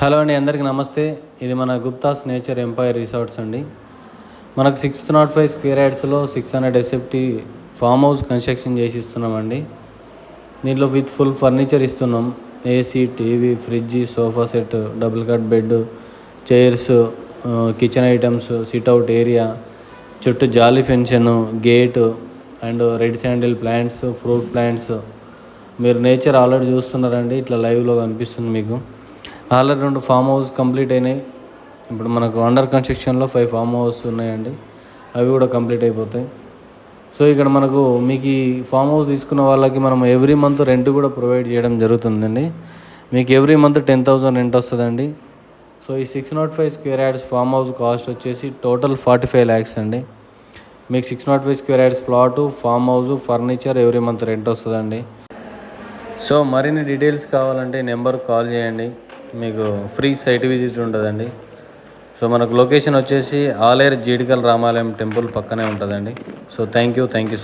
Hello అండి అందరికీ నమస్తే. ఇది మన గుప్తాస్ నేచర్ ఎంపైర్ రిసార్ట్స్ అండి. మనకు six not five square యార్డ్స్లో six hundred SFT farm house construction చేసి ఇస్తున్నామండి దీంట్లో విత్ ఫుల్ ఫర్నిచర్ ఇస్తున్నాం. AC TV fridge sofa set double cot bed chairs kitchen items sit out area చుట్టూ జాలీ fencing gate and red sandal plants fruit plants. మీరు nature already చూస్తున్నారండి ఇట్లా లైవ్లో కనిపిస్తుంది మీకు. ఆల్రెడీ రెండు ఫామ్ హౌస్ కంప్లీట్ అయినాయి. ఇప్పుడు మనకు అండర్ కన్స్ట్రక్షన్లో ఫైవ్ ఫామ్ హౌస్ ఉన్నాయండి. అవి కూడా కంప్లీట్ అయిపోతాయి. సో ఇక్కడ మనకు మీకు ఈ ఫామ్ హౌస్ తీసుకున్న వాళ్ళకి మనం ఎవ్రీ మంత్ రెంట్ కూడా ప్రొవైడ్ చేయడం జరుగుతుందండి. మీకు every month ten thousand rent వస్తుందండి. సో ఈ six nought five square yards farm house cost వచ్చేసి టోటల్ ఫార్టీ ఫైవ్ ల్యాక్స్ అండి. మీకు six nought five square yards plot farm house furniture every month rent వస్తుందండి. సో మరిన్ని డీటెయిల్స్ కావాలంటే number call చేయండి. మీకు ఫ్రీ సైట్ విజిట్ ఉంటుందండి. సో మనకు లొకేషన్ వచ్చేసి ఆలేరు జీడికల్ రామాలయం టెంపుల్ పక్కనే ఉంటుందండి. So thank you thank you